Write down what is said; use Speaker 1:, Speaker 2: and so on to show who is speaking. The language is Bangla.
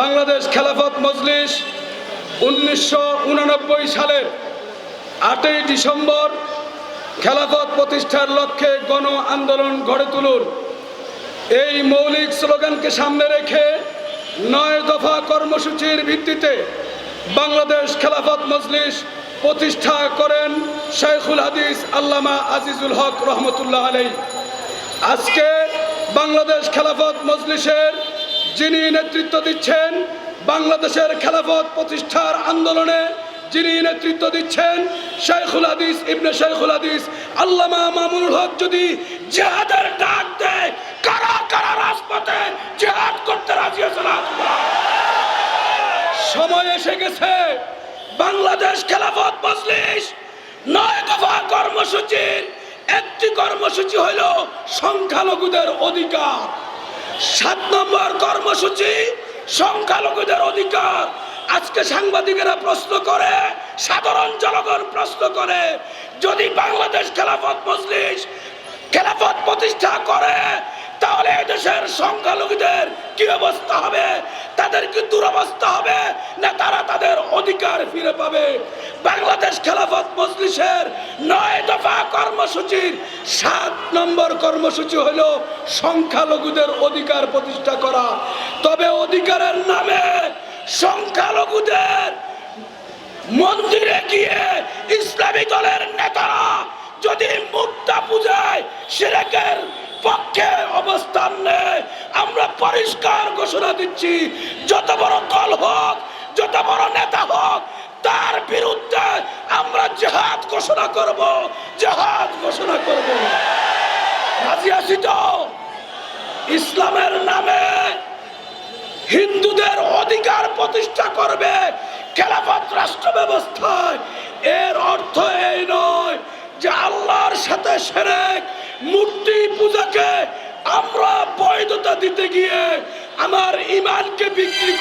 Speaker 1: বাংলাদেশ খেলাফত মজলিস উনিশশো সালের আটই ডিসেম্বর খেলাফত প্রতিষ্ঠার লক্ষ্যে গণ আন্দোলন গড়ে তুলুন। এই মৌলিক স্লোগানকে সামনে রেখে নয় দফা কর্মসূচির ভিত্তিতে বাংলাদেশ খেলাফত মজলিস প্রতিষ্ঠা করেন শেখুল হাদিস আল্লামা আজিজুল হক রহমতুল্লাহ আলাই আজকে বাংলাদেশ খেলাফত মজলিসের যিনি নেতৃত্ব দিচ্ছেন বাংলাদেশের খেলাফত প্রতিষ্ঠার আন্দোলনে, যিনি নেতৃত্ব দিচ্ছেন শেখুল হাদিস ইবনে শেখুল হাদিস, আল্লামা মামুনুল হক যদি জেহাদের ডাক দেয়, কারা কারা রাজপথে জেহাদ করতে রাজি আছে সময় এসে গেছে। বাংলাদেশ খেলাফত মজলিস নয় দফা কর্মসূচির একটি কর্মসূচি হইল সংখ্যালঘুদের অধিকার। সাত নম্বর কর্মসূচি, সংখ্যালঘুদের অধিকার। আজকে সাংবাদিকেরা প্রশ্ন করে, সাধারণ জনগণ প্রশ্ন করে, যদি বাংলাদেশ খেলাফত মজলিস খেলাফত প্রতিষ্ঠা করে, তাহলে এদেশের সংখ্যালঘুদের কি অবস্থা হবে? তাদের কি দুরবস্থা হবে? না তারা তাদের অধিকার ফিরে পাবে? বাংলাদেশ খেলাফত মজলিসের নয় দফা কর্মসূচির সাত নম্বর কর্মসূচি হলো সংখ্যালঘুদের অধিকার প্রতিষ্ঠা করা। তবে অধিকারের নামে সংখ্যালঘুদের মন্দিরে গিয়ে ইসলামী দলের নেতারা যদি মুক্তা পূজায় সিরেকের পক্ষে অবস্থান নেয়, আমরা পরিষ্কার ঘোষণা দিচ্ছি, যত বড় দল হোক যত বড় নেতা হোক তার বিরুদ্ধে আমরা জেহাদ ঘোষণা করব জেহাদ ঘোষণা করব। রাজি আছি তো? ইসলামের নামে হিন্দুদের অধিকার প্রতিষ্ঠা করবে খেলাফত রাষ্ট্র ব্যবস্থায়। এর অর্থ এই নয় যে আল্লাহর সাথে সেরেক, মূর্তি পূজাকে আমরা বৈধতা দিতে গিয়ে আমার ইমানকে বিক্রি